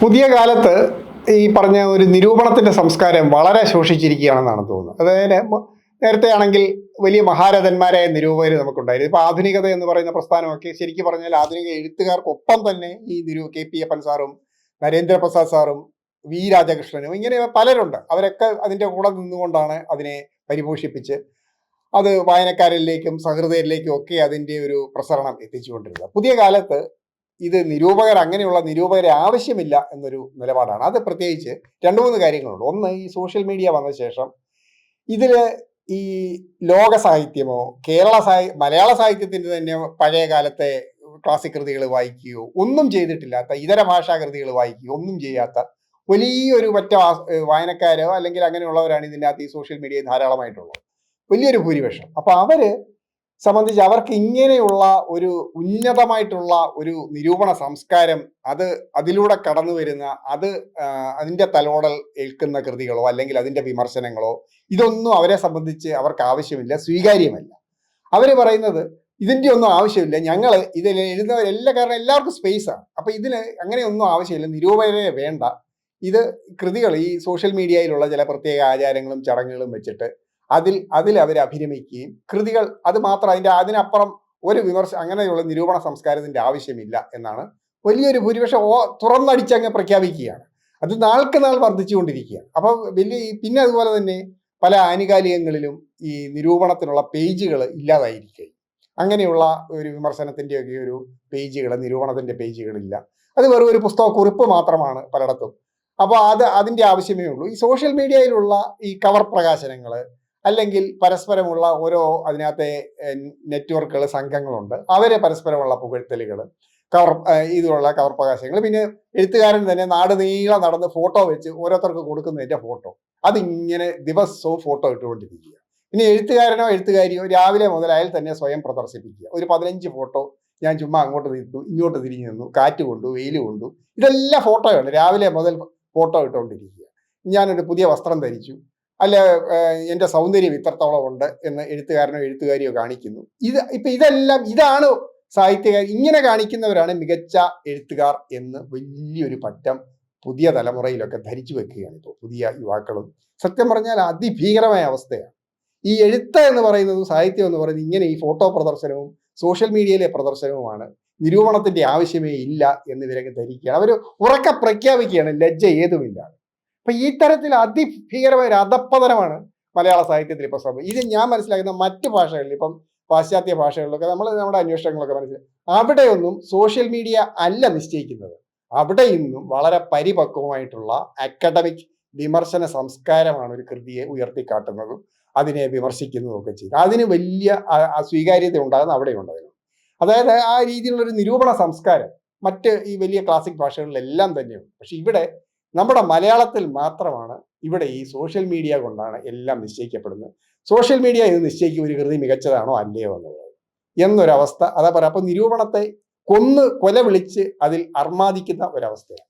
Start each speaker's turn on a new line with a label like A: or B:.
A: പുതിയ കാലത്ത് ഈ പറഞ്ഞ ഒരു നിരൂപണത്തിന്റെ സംസ്കാരം വളരെ ശോഷിച്ചിരിക്കുകയാണെന്നാണ് തോന്നുന്നത്. അതായത് നേരത്തെ ആണെങ്കിൽ വലിയ മഹാരഥന്മാരായ നിരൂപകർ നമുക്കുണ്ടായിരുന്നു. ഇപ്പൊ ആധുനികത എന്ന് പറയുന്ന പ്രസ്ഥാനമൊക്കെ ശരിക്കും പറഞ്ഞാൽ ആധുനിക എഴുത്തുകാർക്കൊപ്പം തന്നെ ഈ നിരൂ കെ പി അപ്പൻ സാറും നരേന്ദ്രപ്രസാദ് സാറും വി രാജകൃഷ്ണനും ഇങ്ങനെ പലരുണ്ട്. അവരൊക്കെ അതിന്റെ കൂടെ നിന്നുകൊണ്ടാണ് അതിനെ പരിപോഷിപ്പിച്ച് അത് വായനക്കാരിലേക്കും സഹൃദയരിലേക്കും ഒക്കെ അതിന്റെ ഒരു പ്രസരണം എത്തിച്ചുകൊണ്ടിരുന്നത്. പുതിയ കാലത്ത് ഇത് നിരൂപകർ അങ്ങനെയുള്ള നിരൂപകരെ ആവശ്യമില്ല എന്നൊരു നിലപാടാണ്. അത് പ്രത്യേകിച്ച് രണ്ട് മൂന്ന് കാര്യങ്ങളുണ്ട്. ഒന്ന് ഈ സോഷ്യൽ മീഡിയ വന്ന ശേഷം ഇതിൽ ഈ ലോക സാഹിത്യമോ കേരള സാഹി മലയാള സാഹിത്യത്തിന്റെ തന്നെ പഴയ കാലത്തെ ക്ലാസിക് കൃതികൾ വായിക്കുകയോ ഒന്നും ചെയ്തിട്ടില്ലാത്ത ഇതര ഭാഷാ കൃതികൾ വായിക്കുകയോ ഒന്നും ചെയ്യാത്ത വലിയൊരു പറ്റ വായനക്കാരോ അല്ലെങ്കിൽ അങ്ങനെയുള്ളവരാണ് ഇതിന്റെ അകത്ത് ഈ സോഷ്യൽ മീഡിയയിൽ ധാരാളമായിട്ടുള്ളത്. വലിയൊരു ഭൂരിപക്ഷം. അപ്പോൾ അവർ സംബന്ധിച്ച് അവർക്ക് ഇങ്ങനെയുള്ള ഒരു ഉന്നതമായിട്ടുള്ള ഒരു നിരൂപണ സംസ്കാരം അത് അതിലൂടെ കടന്നു വരുന്ന അത് അതിന്റെ തലോടൽ ഏൽക്കുന്ന കൃതികളോ അല്ലെങ്കിൽ അതിന്റെ വിമർശനങ്ങളോ ഇതൊന്നും അവരെ സംബന്ധിച്ച് അവർക്ക് ആവശ്യമില്ല സ്വീകാര്യമല്ല. അവർ പറയുന്നത് ഇതിന്റെ ഒന്നും ആവശ്യമില്ല ഞങ്ങൾ ഇതിൽ എഴുതുന്നവരെല്ലാം കാരണം എല്ലാവർക്കും സ്പേസാണ് അപ്പൊ ഇതിന് അങ്ങനെയൊന്നും ആവശ്യമില്ല നിരൂപകരെ വേണ്ട. ഇത് കൃതികൾ ഈ സോഷ്യൽ മീഡിയയിലുള്ള ചില പ്രത്യേക ആചാരങ്ങളും ചടങ്ങുകളും വെച്ചിട്ട് അതിൽ അതിൽ അവർ അഭിരമിക്കുകയും കൃതികൾ അത് മാത്രം അതിന്റെ അതിനപ്പുറം ഒരു വിമർശ അങ്ങനെയുള്ള നിരൂപണ സംസ്കാരത്തിന്റെ ആവശ്യമില്ല എന്നാണ് വലിയൊരു ഭൂരിപക്ഷം ഓ തുറന്നടിച്ചങ്ങ് പ്രഖ്യാപിക്കുകയാണ്. അത് നാൾക്ക് നാൾ വർദ്ധിച്ചുകൊണ്ടിരിക്കുകയാണ്. അപ്പോൾ വലിയ പിന്നെ അതുപോലെ തന്നെ പല ആനുകാലികങ്ങളിലും ഈ നിരൂപണത്തിനുള്ള പേജുകൾ ഇല്ലാതായിരിക്കും അങ്ങനെയുള്ള ഒരു വിമർശനത്തിന്റെ ഒക്കെ ഒരു പേജുകൾ നിരൂപണത്തിന്റെ പേജുകളില്ല അത് വെറും ഒരു പുസ്തക കുറിപ്പ് മാത്രമാണ് പലയിടത്തും. അപ്പോൾ അത് അതിന്റെ ആവശ്യമേ ഉള്ളൂ. ഈ സോഷ്യൽ മീഡിയയിലുള്ള ഈ കവർ പ്രകാശനങ്ങൾ അല്ലെങ്കിൽ പരസ്പരമുള്ള ഓരോ അതിനകത്തെ നെറ്റ്വർക്കുകൾ സംഘങ്ങളുണ്ട്. അവരെ പരസ്പരമുള്ള പുകഴ്ത്തലുകൾ കവർ ഇതിലുള്ള ഇതുള്ള കവർ പ്രകാശനങ്ങൾ പിന്നെ എഴുത്തുകാരൻ തന്നെ നാട് നീളം നടന്ന് ഫോട്ടോ വെച്ച് ഓരോരുത്തർക്ക് കൊടുക്കുന്നതിന്റെ ഫോട്ടോ. അതിങ്ങനെ ദിവസവും ഫോട്ടോ ഇട്ടുകൊണ്ടിരിക്കുക. പിന്നെ എഴുത്തുകാരനോ എഴുത്തുകാരിയോ രാവിലെ മുതൽ അയാൾ തന്നെ സ്വയം പ്രദർശിപ്പിക്കുക. ഒരു പതിനഞ്ച് ഫോട്ടോ ഞാൻ ചുമ്മാ അങ്ങോട്ട് നിന്നു ഇങ്ങോട്ട് തിരിഞ്ഞു നിന്നു കാറ്റ് കൊണ്ടു വെയിൽ കൊണ്ടു ഇതെല്ലാം ഫോട്ടോയാണ്. രാവിലെ മുതൽ ഫോട്ടോ ഇട്ടുകൊണ്ടിരിക്കുക. ഞാനൊരു പുതിയ വസ്ത്രം ധരിച്ചു. അല്ല എന്റെ സൗന്ദര്യം ഇത്രത്തോളം ഉണ്ട് എന്ന് എഴുത്തുകാരനോ എഴുത്തുകാരിയോ കാണിക്കുന്നു. ഇത് ഇപ്പൊ ഇതെല്ലാം ഇതാണ് സാഹിത്യകാർ ഇങ്ങനെ കാണിക്കുന്നവരാണ് മികച്ച എഴുത്തുകാർ എന്ന് വലിയൊരു പറ്റം പുതിയ തലമുറയിലൊക്കെ ധരിച്ചു വെക്കുകയാണ് ഇപ്പോൾ പുതിയ യുവാക്കളും. സത്യം പറഞ്ഞാൽ അതിഭീകരമായ അവസ്ഥയാണ്. ഈ എഴുത്ത് എന്ന് പറയുന്നത് സാഹിത്യം എന്ന് പറയുന്നത് ഇങ്ങനെ ഈ ഫോട്ടോ പ്രദർശനവും സോഷ്യൽ മീഡിയയിലെ പ്രദർശനവുമാണ്. നിരൂപണത്തിന്റെ ആവശ്യമേ ഇല്ല എന്ന് ഇവരൊക്കെ ധരിക്കുകയാണ്. അവർ ഉറക്കെ പ്രഖ്യാപിക്കുകയാണ് ലജ്ജ ഏതുമില്ല. അപ്പൊ ഈ തരത്തിൽ അതിഭീകരമായ ഒരു അധപ്പതനമാണ് മലയാള സാഹിത്യത്തിൽ ഇപ്പൊ സംഭവം ഇത് ഞാൻ മനസ്സിലാക്കുന്ന മറ്റു ഭാഷകളിൽ ഇപ്പം പാശ്ചാത്യ ഭാഷകളിലൊക്കെ നമ്മൾ നമ്മുടെ അന്വേഷണങ്ങളൊക്കെ മനസ്സിലാക്കി അവിടെയൊന്നും സോഷ്യൽ മീഡിയ അല്ല നിശ്ചയിക്കുന്നത്. അവിടെ ഇന്നും വളരെ പരിപക്വമായിട്ടുള്ള അക്കാഡമിക് വിമർശന സംസ്കാരമാണ് ഒരു കൃതിയെ ഉയർത്തിക്കാട്ടുന്നതും അതിനെ വിമർശിക്കുന്നതും ഒക്കെ ചെയ്യുന്നത്. അതിന് വലിയ സ്വീകാര്യത ഉണ്ടാകുന്ന അവിടെ അതിന്. അതായത് ആ രീതിയിലുള്ള ഒരു നിരൂപണ സംസ്കാരം മറ്റ് ഈ വലിയ ക്ലാസിക് ഭാഷകളിലെല്ലാം തന്നെയുണ്ട്. പക്ഷെ ഇവിടെ നമ്മുടെ മലയാളത്തിൽ മാത്രമാണ് ഇവിടെ ഈ സോഷ്യൽ മീഡിയ കൊണ്ടാണ് എല്ലാം നിശ്ചയിക്കപ്പെടുന്നത്. സോഷ്യൽ മീഡിയ ഇത് നിശ്ചയിക്കും ഒരു കൃതി മികച്ചതാണോ അല്ലയോ എന്നുള്ളത്. എന്നൊരവസ്ഥ അതാ പറയാം അപ്പൊ നിരൂപണത്തെ കൊന്ന് കൊല വിളിച്ച് അതിൽ അർമാദിക്കുന്ന ഒരവസ്ഥയാണ്.